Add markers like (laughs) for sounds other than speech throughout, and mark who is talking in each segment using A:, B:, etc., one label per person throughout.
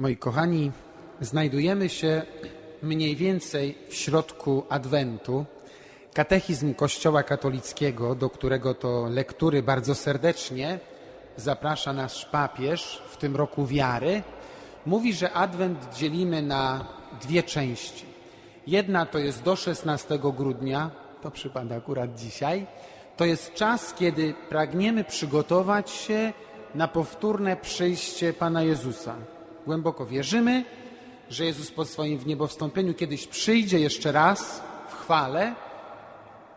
A: Moi kochani, znajdujemy się mniej więcej w środku Adwentu. Katechizm Kościoła katolickiego, do którego to lektury bardzo serdecznie zaprasza nasz papież w tym roku wiary, mówi, że Adwent dzielimy na dwie części. Jedna to jest do 16 grudnia, to przypada akurat dzisiaj. To jest czas, kiedy pragniemy przygotować się na powtórne przyjście Pana Jezusa. Głęboko wierzymy, że Jezus po swoim wniebowstąpieniu kiedyś przyjdzie jeszcze raz w chwale.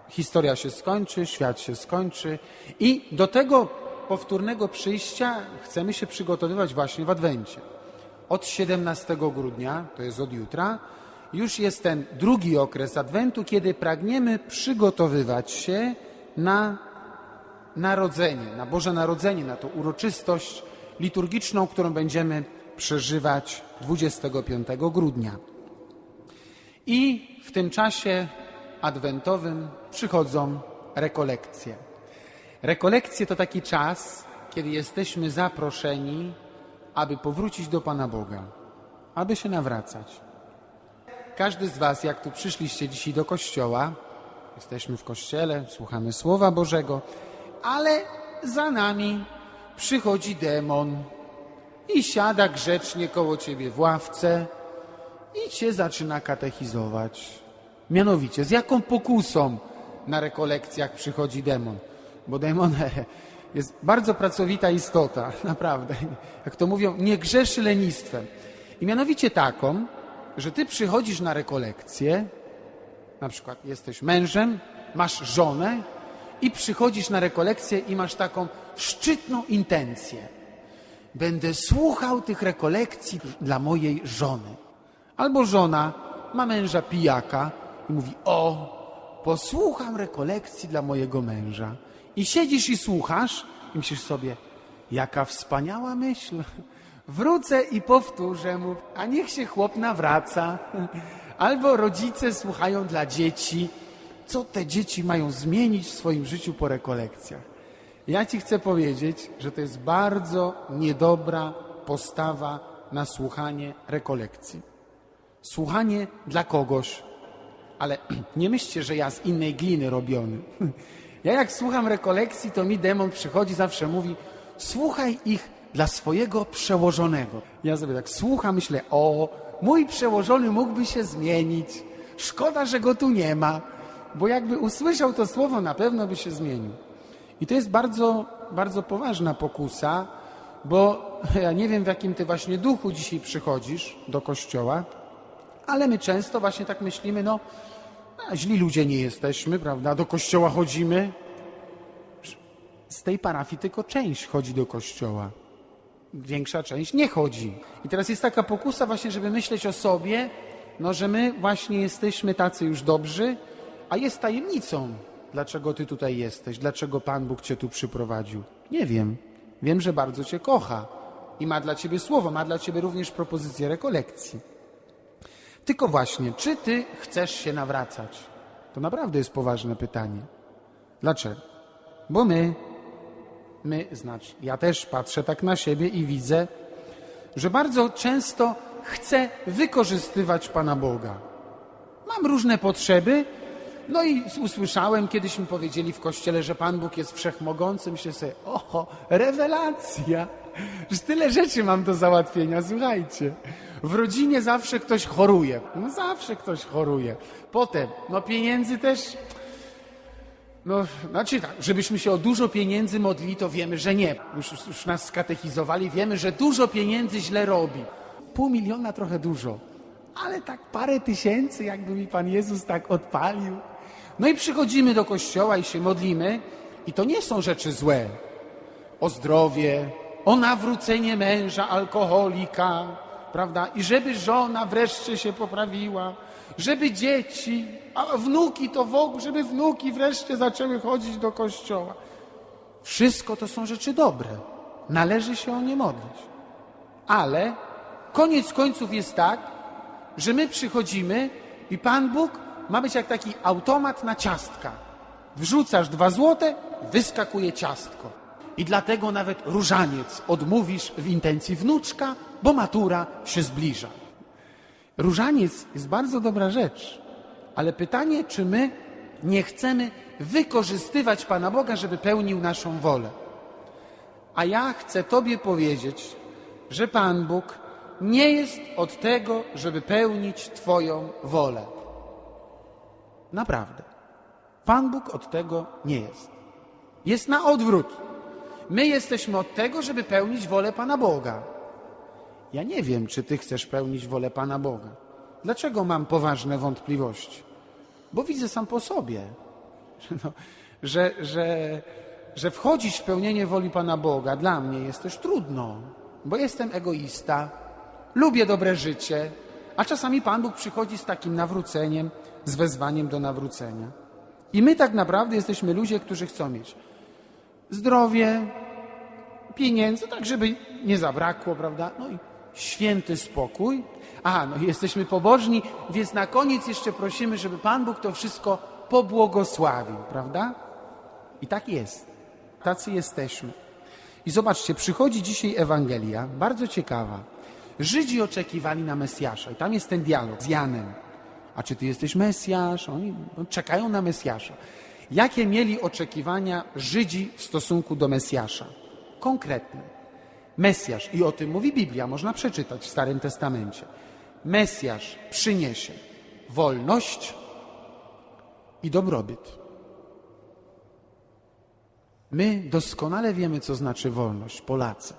A: Historia się skończy, świat się skończy i do tego powtórnego przyjścia chcemy się przygotowywać właśnie w Adwencie. Od 17 grudnia, to jest od jutra, już jest ten drugi okres Adwentu, kiedy pragniemy przygotowywać się na narodzenie, na Boże Narodzenie, na tą uroczystość liturgiczną, którą będziemy przeżywać 25 grudnia. I w tym czasie adwentowym przychodzą rekolekcje. Rekolekcje to taki czas, kiedy jesteśmy zaproszeni, aby powrócić do Pana Boga, aby się nawracać. Każdy z Was, jak tu przyszliście dzisiaj do kościoła, jesteśmy w kościele, słuchamy Słowa Bożego, ale za nami przychodzi demon i siada grzecznie koło ciebie w ławce i cię zaczyna katechizować. Mianowicie, z jaką pokusą na rekolekcjach przychodzi demon? Bo demon (laughs) jest bardzo pracowita istota, (laughs) naprawdę. Jak to mówią, nie grzeszy lenistwem. I mianowicie taką, że ty przychodzisz na rekolekcję, na przykład jesteś mężem, masz żonę i przychodzisz na rekolekcję i masz taką szczytną intencję. Będę słuchał tych rekolekcji dla mojej żony. Albo żona ma męża pijaka i mówi: O, posłucham rekolekcji dla mojego męża. I siedzisz i słuchasz i myślisz sobie: Jaka wspaniała myśl. Wrócę i powtórzę mu, a niech się chłop nawraca. Albo rodzice słuchają dla dzieci, co te dzieci mają zmienić w swoim życiu po rekolekcjach. Ja ci chcę powiedzieć, że to jest bardzo niedobra postawa na słuchanie rekolekcji. Słuchanie dla kogoś, ale (clears throat) nie myślcie, że ja z innej gliny robiony. (laughs) Ja jak słucham rekolekcji, to mi demon przychodzi, zawsze mówi, słuchaj ich dla swojego przełożonego. Ja sobie tak słucham, myślę, o, mój przełożony mógłby się zmienić. Szkoda, że go tu nie ma, bo jakby usłyszał to słowo, na pewno by się zmienił. I to jest bardzo, bardzo poważna pokusa, bo (laughs) ja nie wiem, w jakim ty właśnie duchu dzisiaj przychodzisz do kościoła, ale my często właśnie tak myślimy, no, źli ludzie nie jesteśmy, prawda? Do kościoła chodzimy. Z tej parafii tylko część chodzi do kościoła. Większa część nie chodzi. I teraz jest taka pokusa właśnie, żeby myśleć o sobie, no, że my właśnie jesteśmy tacy już dobrzy, a jest tajemnicą, dlaczego ty tutaj jesteś, dlaczego Pan Bóg cię tu przyprowadził. Nie wiem. Wiem, że bardzo cię kocha i ma dla ciebie słowo, ma dla ciebie również propozycję rekolekcji. Tylko właśnie, czy ty chcesz się nawracać? To naprawdę jest poważne pytanie. Dlaczego? Bo my, my, znaczy, ja też patrzę tak na siebie i widzę, że bardzo często chcę wykorzystywać Pana Boga. Mam różne potrzeby, no i usłyszałem, kiedyś mi powiedzieli w kościele, że Pan Bóg jest wszechmogący. Myślę sobie, oho, rewelacja. Że tyle rzeczy mam do załatwienia, słuchajcie. W rodzinie zawsze ktoś choruje. No zawsze ktoś choruje. Potem, no pieniędzy też... No, znaczy tak, żebyśmy się o dużo pieniędzy modlili, to wiemy, że nie. Już, już nas skatechizowali, wiemy, że dużo pieniędzy źle robi. Pół miliona trochę dużo. Ale tak parę tysięcy, jakby mi Pan Jezus tak odpalił. No i przychodzimy do kościoła i się modlimy, i to nie są rzeczy złe. O zdrowie, o nawrócenie męża, alkoholika, prawda? I żeby żona wreszcie się poprawiła, żeby dzieci, a wnuki to w ogóle, żeby wnuki wreszcie zaczęły chodzić do kościoła. Wszystko to są rzeczy dobre. Należy się o nie modlić. Ale koniec końców jest tak, że my przychodzimy i Pan Bóg ma być jak taki automat na ciastka. Wrzucasz dwa złote, wyskakuje ciastko. I dlatego nawet różaniec odmówisz w intencji wnuczka, bo matura się zbliża. Różaniec jest bardzo dobra rzecz, ale pytanie, czy my nie chcemy wykorzystywać Pana Boga, żeby pełnił naszą wolę. A ja chcę Tobie powiedzieć, że Pan Bóg nie jest od tego, żeby pełnić Twoją wolę. Naprawdę. Pan Bóg od tego nie jest. Jest na odwrót. My jesteśmy od tego, żeby pełnić wolę Pana Boga. Ja nie wiem, czy Ty chcesz pełnić wolę Pana Boga. Dlaczego mam poważne wątpliwości? Bo widzę sam po sobie, (laughs) no, że, że, że wchodzić w pełnienie woli Pana Boga dla mnie jest też trudno, bo jestem egoista, lubię dobre życie, a czasami Pan Bóg przychodzi z takim nawróceniem, z wezwaniem do nawrócenia. I my tak naprawdę jesteśmy ludzie, którzy chcą mieć zdrowie, pieniędzy, tak żeby nie zabrakło, prawda? No i święty spokój. A, no i jesteśmy pobożni, więc na koniec jeszcze prosimy, żeby Pan Bóg to wszystko pobłogosławił, prawda? I tak jest. Tacy jesteśmy. I zobaczcie, przychodzi dzisiaj Ewangelia, bardzo ciekawa. Żydzi oczekiwali na Mesjasza i tam jest ten dialog z Janem. A czy ty jesteś Mesjasz? Oni czekają na Mesjasza. Jakie mieli oczekiwania Żydzi w stosunku do Mesjasza? Konkretne. Mesjasz, i o tym mówi Biblia, można przeczytać w Starym Testamencie. Mesjasz przyniesie wolność i dobrobyt. My doskonale wiemy, co znaczy wolność, Polacy.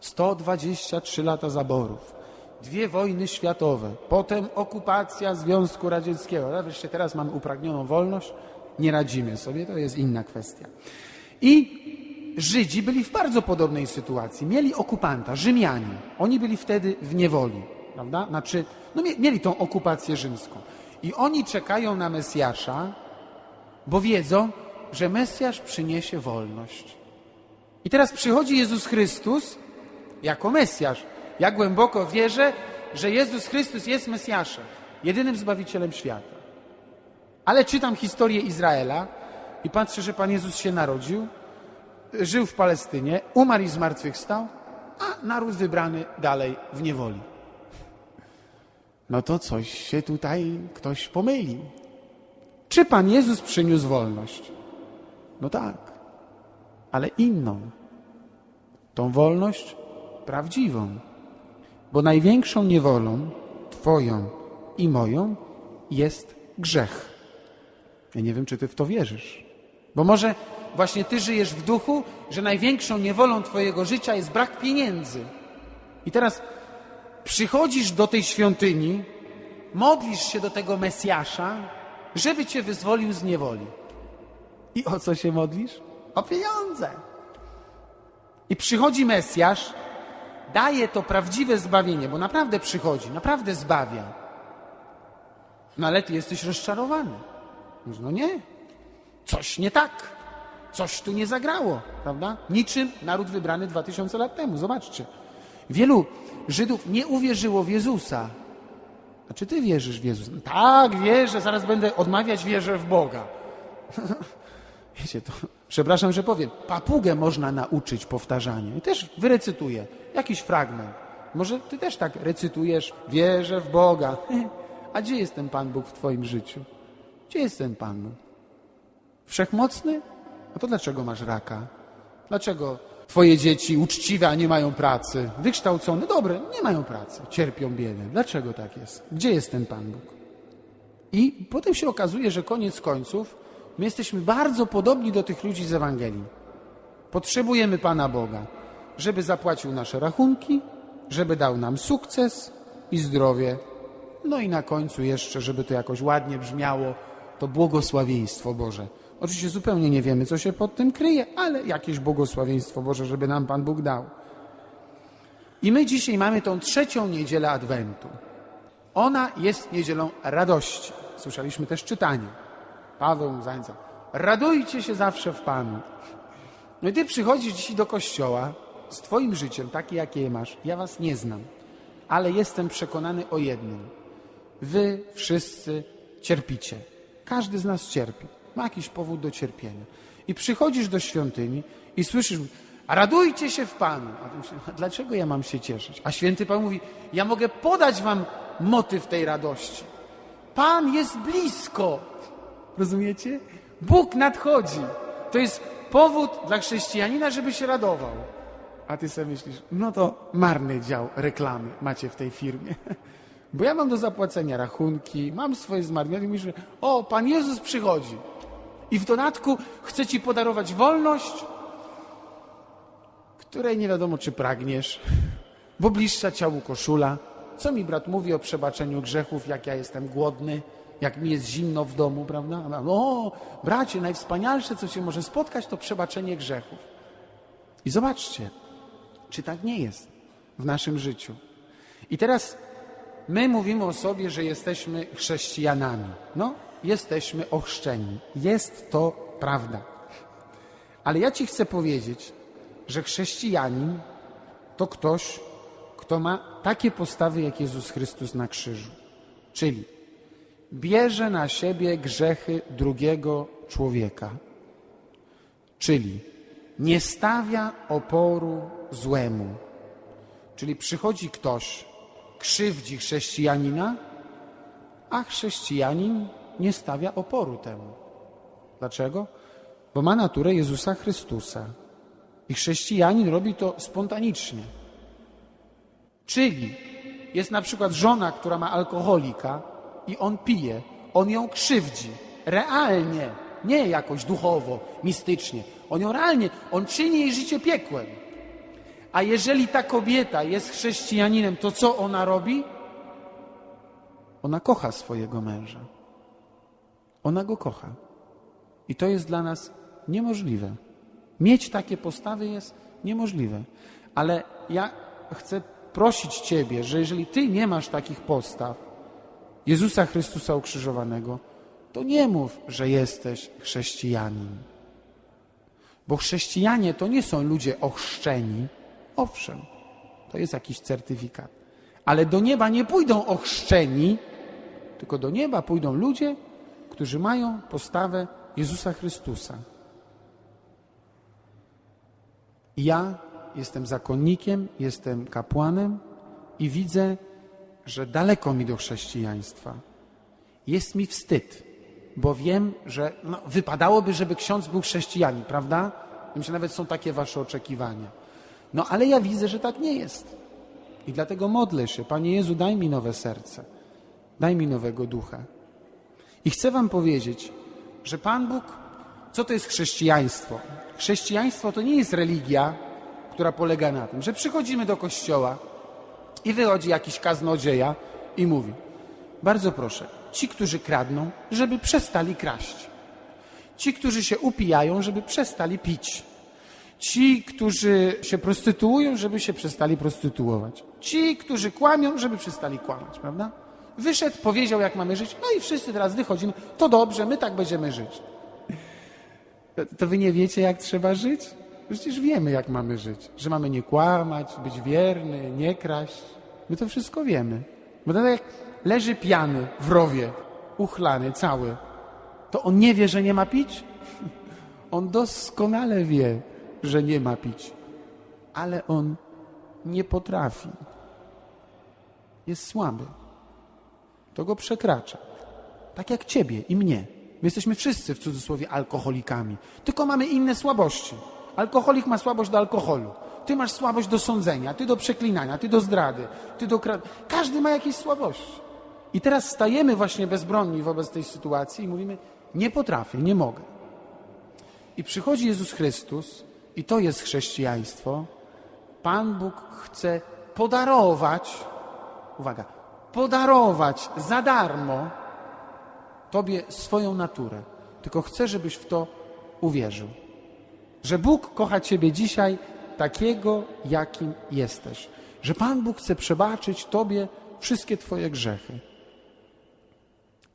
A: 123 lata zaborów, dwie wojny światowe, potem okupacja Związku Radzieckiego. Wreszcie teraz mamy upragnioną wolność, nie radzimy sobie, to jest inna kwestia. I Żydzi byli w bardzo podobnej sytuacji. Mieli okupanta, Rzymianie. Oni byli wtedy w niewoli, prawda? Znaczy, no mieli tą okupację rzymską. I oni czekają na Mesjasza, bo wiedzą, że Mesjasz przyniesie wolność. I teraz przychodzi Jezus Chrystus jako Mesjasz. Ja głęboko wierzę, że Jezus Chrystus jest Mesjaszem, jedynym Zbawicielem świata. Ale czytam historię Izraela i patrzę, że Pan Jezus się narodził, żył w Palestynie, umarł i zmartwychwstał, a naród wybrany dalej w niewoli. No to coś się tutaj ktoś pomyli. Czy Pan Jezus przyniósł wolność? No tak, ale inną. Tą wolność prawdziwą. Bo największą niewolą Twoją i moją jest grzech. Ja nie wiem, czy Ty w to wierzysz. Bo może właśnie Ty żyjesz w duchu, że największą niewolą Twojego życia jest brak pieniędzy. I teraz przychodzisz do tej świątyni, modlisz się do tego Mesjasza, żeby Cię wyzwolił z niewoli. I o co się modlisz? O pieniądze. I przychodzi Mesjasz, daje to prawdziwe zbawienie, bo naprawdę przychodzi, naprawdę zbawia. No ale ty jesteś rozczarowany. No nie, coś nie tak, coś tu nie zagrało, prawda? Niczym naród wybrany dwa tysiące lat temu, zobaczcie. Wielu Żydów nie uwierzyło w Jezusa. A czy ty wierzysz w Jezusa? Tak, wierzę, zaraz będę odmawiać wierzę w Boga. (laughs) Wiecie, to, przepraszam, że powiem, papugę można nauczyć powtarzania. I też wyrecytuję jakiś fragment. Może ty też tak recytujesz, wierzę w Boga. (laughs) A gdzie jest ten Pan Bóg w twoim życiu? Gdzie jest ten Pan Bóg? Wszechmocny? A to dlaczego masz raka? Dlaczego twoje dzieci uczciwe, a nie mają pracy? Wykształcone, dobre, nie mają pracy, cierpią biedę. Dlaczego tak jest? Gdzie jest ten Pan Bóg? I potem się okazuje, że koniec końców My jesteśmy bardzo podobni do tych ludzi z Ewangelii. Potrzebujemy Pana Boga, żeby zapłacił nasze rachunki, żeby dał nam sukces i zdrowie. No i na końcu jeszcze, żeby to jakoś ładnie brzmiało, to błogosławieństwo Boże. Oczywiście zupełnie nie wiemy, co się pod tym kryje, ale jakieś błogosławieństwo Boże, żeby nam Pan Bóg dał. I my dzisiaj mamy tą trzecią niedzielę Adwentu. Ona jest niedzielą radości. Słyszeliśmy też czytanie. Paweł zachęca. Radujcie się zawsze w Panu. No i ty przychodzisz dzisiaj do kościoła z twoim życiem, takie jakie masz. Ja was nie znam, ale jestem przekonany o jednym. Wy wszyscy cierpicie. Każdy z nas cierpi. Ma jakiś powód do cierpienia. I przychodzisz do świątyni i słyszysz, radujcie się w Panu. A ty myślisz, dlaczego ja mam się cieszyć? A święty Pan mówi, ja mogę podać wam motyw tej radości. Pan jest blisko. Rozumiecie? Bóg nadchodzi. To jest powód dla chrześcijanina, żeby się radował. A ty sobie myślisz, no to marny dział reklamy macie w tej firmie. (laughs) Bo ja mam do zapłacenia rachunki, mam swoje zmartwienia i myślę, o, Pan Jezus przychodzi. I w dodatku chce ci podarować wolność, której nie wiadomo, czy pragniesz, bo bliższa ciału koszula. Co mi brat mówi o przebaczeniu grzechów, jak ja jestem głodny, jak mi jest zimno w domu, prawda? O, bracie, najwspanialsze, co cię może spotkać, to przebaczenie grzechów. I zobaczcie, czy tak nie jest w naszym życiu. I teraz my mówimy o sobie, że jesteśmy chrześcijanami. No, jesteśmy ochrzczeni. Jest to prawda. Ale ja ci chcę powiedzieć, że chrześcijanin to ktoś, kto ma takie postawy jak Jezus Chrystus na krzyżu. Czyli bierze na siebie grzechy drugiego człowieka. Czyli nie stawia oporu złemu. Czyli przychodzi ktoś, krzywdzi chrześcijanina, a chrześcijanin nie stawia oporu temu. Dlaczego? Bo ma naturę Jezusa Chrystusa. I chrześcijanin robi to spontanicznie. Czyli jest na przykład żona, która ma alkoholika i on pije, on ją krzywdzi. Realnie, nie jakoś duchowo, mistycznie. On ją realnie, on czyni jej życie piekłem. A jeżeli ta kobieta jest chrześcijaninem, to co ona robi? Ona kocha swojego męża. Ona go kocha. I to jest dla nas niemożliwe. Mieć takie postawy jest niemożliwe. Ale ja chcę prosić Ciebie, że jeżeli Ty nie masz takich postaw Jezusa Chrystusa ukrzyżowanego, to nie mów, że jesteś chrześcijanin. Bo chrześcijanie to nie są ludzie ochrzczeni. Owszem, to jest jakiś certyfikat. Ale do nieba nie pójdą ochrzczeni, tylko do nieba pójdą ludzie, którzy mają postawę Jezusa Chrystusa. Ja jestem zakonnikiem, jestem kapłanem i widzę, że daleko mi do chrześcijaństwa. Jest mi wstyd, bo wiem, że no, wypadałoby, żeby ksiądz był chrześcijanin, prawda? Że nawet są takie wasze oczekiwania. No ale ja widzę, że tak nie jest. I dlatego modlę się, Panie Jezu, daj mi nowe serce, daj mi nowego ducha. I chcę Wam powiedzieć, że Pan Bóg, co to jest chrześcijaństwo? Chrześcijaństwo to nie jest religia, która polega na tym, że przychodzimy do kościoła i wychodzi jakiś kaznodzieja i mówi: Bardzo proszę, ci, którzy kradną, żeby przestali kraść. Ci, którzy się upijają, żeby przestali pić. Ci, którzy się prostytuują, żeby się przestali prostytuować. Ci, którzy kłamią, żeby przestali kłamać, prawda? Wyszedł, powiedział, jak mamy żyć, no i wszyscy teraz wychodzimy. To dobrze, my tak będziemy żyć. To wy nie wiecie, jak trzeba żyć? Przecież wiemy, jak mamy żyć. Że mamy nie kłamać, być wierny, nie kraść. My to wszystko wiemy. Bo tak jak leży pijany w rowie, uchlany cały, to on nie wie, że nie ma pić? (laughs) On doskonale wie, że nie ma pić. Ale on nie potrafi. Jest słaby. To go przekracza. Tak jak ciebie i mnie. My jesteśmy wszyscy w cudzysłowie alkoholikami, tylko mamy inne słabości. Alkoholik ma słabość do alkoholu. Ty masz słabość do sądzenia, ty do przeklinania, ty do zdrady, ty do kra... Każdy ma jakieś słabości. I teraz stajemy właśnie bezbronni wobec tej sytuacji i mówimy: Nie potrafię, nie mogę. I przychodzi Jezus Chrystus, i to jest chrześcijaństwo. Pan Bóg chce podarować, uwaga, podarować za darmo Tobie swoją naturę. Tylko chcę, żebyś w to uwierzył. Że Bóg kocha Ciebie dzisiaj takiego, jakim jesteś. Że Pan Bóg chce przebaczyć Tobie wszystkie Twoje grzechy.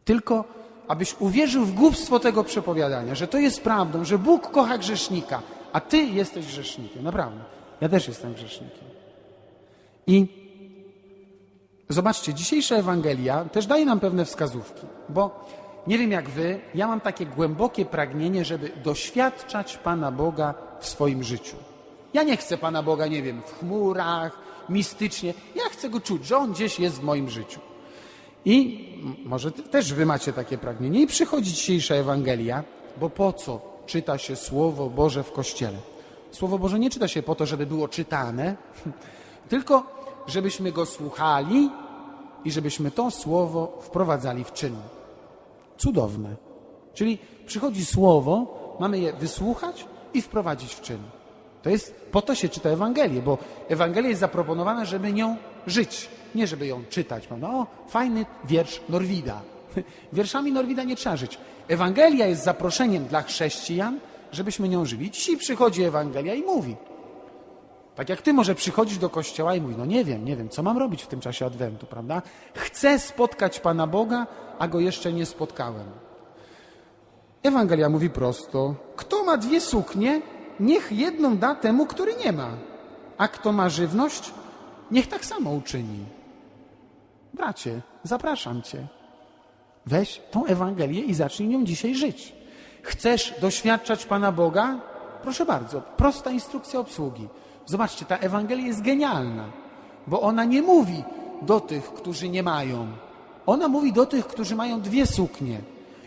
A: Tylko abyś uwierzył w głupstwo tego przepowiadania, że to jest prawdą, że Bóg kocha grzesznika, a Ty jesteś grzesznikiem. Naprawdę. Ja też jestem grzesznikiem. I zobaczcie, dzisiejsza Ewangelia też daje nam pewne wskazówki, bo nie wiem jak wy, ja mam takie głębokie pragnienie, żeby doświadczać Pana Boga w swoim życiu. Ja nie chcę Pana Boga, nie wiem, w chmurach, mistycznie. Ja chcę Go czuć, że On gdzieś jest w moim życiu. I może też wy macie takie pragnienie. I przychodzi dzisiejsza Ewangelia, bo po co czyta się Słowo Boże w Kościele? Słowo Boże nie czyta się po to, żeby było czytane, (laughs) tylko żebyśmy go słuchali i żebyśmy to Słowo wprowadzali w czyn. Cudowne. Czyli przychodzi Słowo, mamy je wysłuchać i wprowadzić w czyn. To jest, po to się czyta Ewangelię, bo Ewangelia jest zaproponowana, żeby nią żyć, nie żeby ją czytać. Prawda? O, fajny wiersz Norwida. (laughs) Wierszami Norwida nie trzeba żyć. Ewangelia jest zaproszeniem dla chrześcijan, żebyśmy nią żyli. Dzisiaj przychodzi Ewangelia i mówi. Tak jak ty może przychodzisz do kościoła i mówisz, no nie wiem, nie wiem, co mam robić w tym czasie Adwentu, prawda? Chcę spotkać Pana Boga, a Go jeszcze nie spotkałem. Ewangelia mówi prosto, kto ma dwie suknie, niech jedną da temu, który nie ma. A kto ma żywność, niech tak samo uczyni. Bracie, zapraszam cię. Weź tą Ewangelię i zacznij nią dzisiaj żyć. Chcesz doświadczać Pana Boga? Proszę bardzo, prosta instrukcja obsługi. Zobaczcie, ta Ewangelia jest genialna, bo ona nie mówi do tych, którzy nie mają. Ona mówi do tych, którzy mają dwie suknie.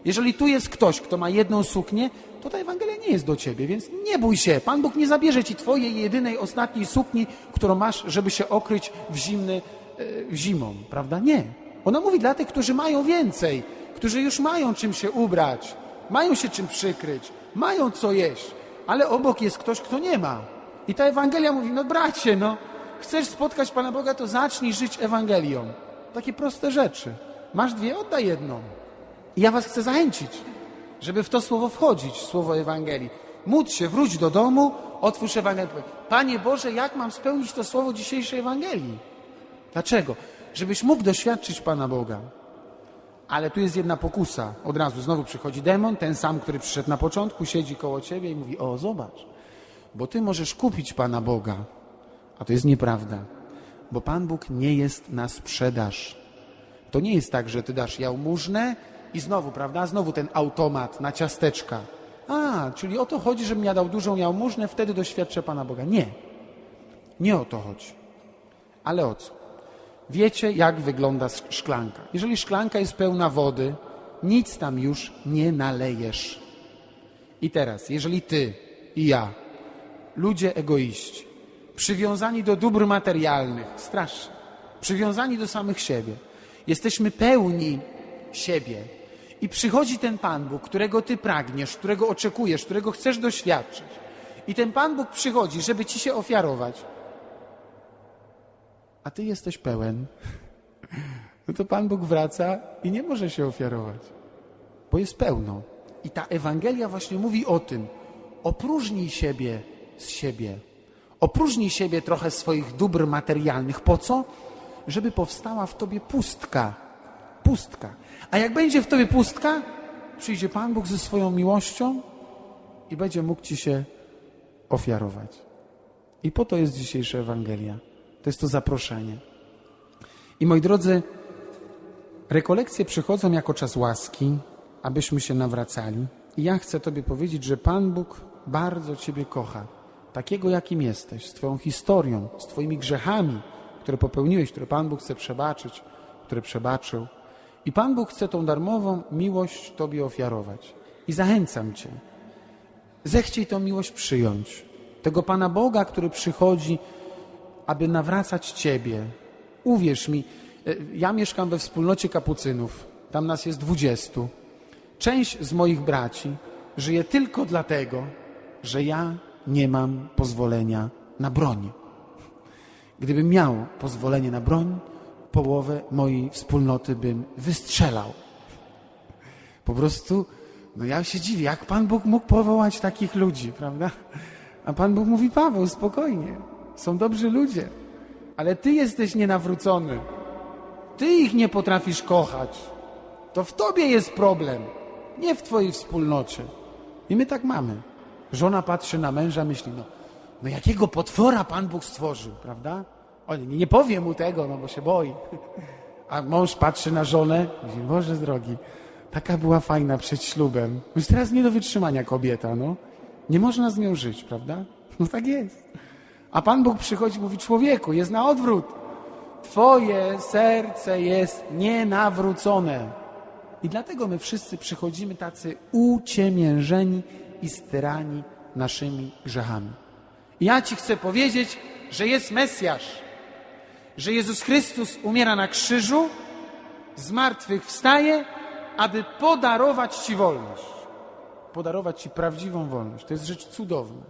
A: Jeżeli tu jest ktoś, kto ma jedną suknię, to ta Ewangelia nie jest do ciebie, więc nie bój się. Pan Bóg nie zabierze ci twojej jedynej, ostatniej sukni, którą masz, żeby się okryć w zimny, e, zimą, prawda? Nie. Ona mówi dla tych, którzy mają więcej, którzy już mają czym się ubrać, mają się czym przykryć, mają co jeść, ale obok jest ktoś, kto nie ma. I ta Ewangelia mówi, no bracie, no, chcesz spotkać Pana Boga, to zacznij żyć Ewangelią. Takie proste rzeczy. Masz dwie, oddaj jedną. I ja was chcę zachęcić, żeby w to słowo wchodzić, słowo Ewangelii. Módl się, wróć do domu, otwórz Ewangelię. Panie Boże, jak mam spełnić to słowo dzisiejszej Ewangelii? Dlaczego? Żebyś mógł doświadczyć Pana Boga. Ale tu jest jedna pokusa. Od razu znowu przychodzi demon, ten sam, który przyszedł na początku, siedzi koło ciebie i mówi: O, zobacz, bo ty możesz kupić Pana Boga. A to jest nieprawda, bo Pan Bóg nie jest na sprzedaż. To nie jest tak, że ty dasz jałmużnę i znowu, prawda, znowu ten automat na ciasteczka. A, czyli o to chodzi, żebym ja dał dużą jałmużnę, wtedy doświadczę Pana Boga. Nie. Nie o to chodzi. Ale o co? Wiecie, jak wygląda szklanka. Jeżeli szklanka jest pełna wody, nic tam już nie nalejesz. I teraz, jeżeli ty i ja, ludzie egoiści, przywiązani do dóbr materialnych, strasznie, przywiązani do samych siebie, jesteśmy pełni siebie i przychodzi ten Pan Bóg, którego ty pragniesz, którego oczekujesz, którego chcesz doświadczyć. I ten Pan Bóg przychodzi, żeby ci się ofiarować a ty jesteś pełen, no to Pan Bóg wraca i nie może się ofiarować, bo jest pełno. I ta Ewangelia właśnie mówi o tym. Opróżnij siebie z siebie. Opróżnij siebie trochę swoich dóbr materialnych. Po co? Żeby powstała w tobie pustka. Pustka. A jak będzie w tobie pustka, przyjdzie Pan Bóg ze swoją miłością i będzie mógł ci się ofiarować. I po to jest dzisiejsza Ewangelia. To jest to zaproszenie. I moi drodzy, rekolekcje przychodzą jako czas łaski, abyśmy się nawracali. I ja chcę Tobie powiedzieć, że Pan Bóg bardzo Ciebie kocha, takiego jakim jesteś, z Twoją historią, z Twoimi grzechami, które popełniłeś, które Pan Bóg chce przebaczyć, które przebaczył. I Pan Bóg chce tą darmową miłość Tobie ofiarować. I zachęcam Cię, zechciej tą miłość przyjąć. Tego Pana Boga, który przychodzi aby nawracać Ciebie. Uwierz mi, e, ja mieszkam we wspólnocie kapucynów, tam nas jest dwudziestu. Część z moich braci żyje tylko dlatego, że ja nie mam pozwolenia na broń. Gdybym miał pozwolenie na broń, połowę mojej wspólnoty bym wystrzelał. Po prostu, no ja się dziwię, jak Pan Bóg mógł powołać takich ludzi, prawda? A Pan Bóg mówi, Paweł, spokojnie, są dobrzy ludzie, ale ty jesteś nienawrócony. Ty ich nie potrafisz kochać. To w tobie jest problem, nie w twojej wspólnocie. I my tak mamy. Żona patrzy na męża, myśli, no, no jakiego potwora Pan Bóg stworzył, prawda? O, nie, nie powie mu tego, no bo się boi. (laughs) A mąż patrzy na żonę, mówi, Boże drogi, taka była fajna przed ślubem. Już teraz nie do wytrzymania kobieta, no. Nie można z nią żyć, prawda? (laughs) No tak jest.
B: A Pan Bóg przychodzi i mówi, człowieku, jest na odwrót. Twoje serce jest nienawrócone. I dlatego my wszyscy przychodzimy tacy uciemiężeni i styrani naszymi grzechami. Ja Ci chcę powiedzieć, że jest Mesjasz, że Jezus Chrystus umiera na krzyżu, z martwych wstaje, aby podarować Ci wolność. Podarować Ci prawdziwą wolność. To jest rzecz cudowna.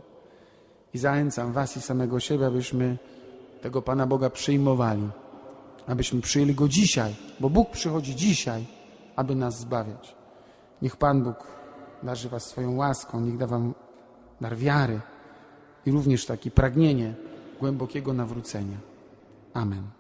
B: I zachęcam Was i samego siebie, abyśmy tego Pana Boga przyjmowali. Abyśmy przyjęli Go dzisiaj, bo Bóg przychodzi dzisiaj, aby nas zbawiać. Niech Pan Bóg darzy Was swoją łaską, niech da Wam dar wiary i również takie pragnienie głębokiego nawrócenia. Amen.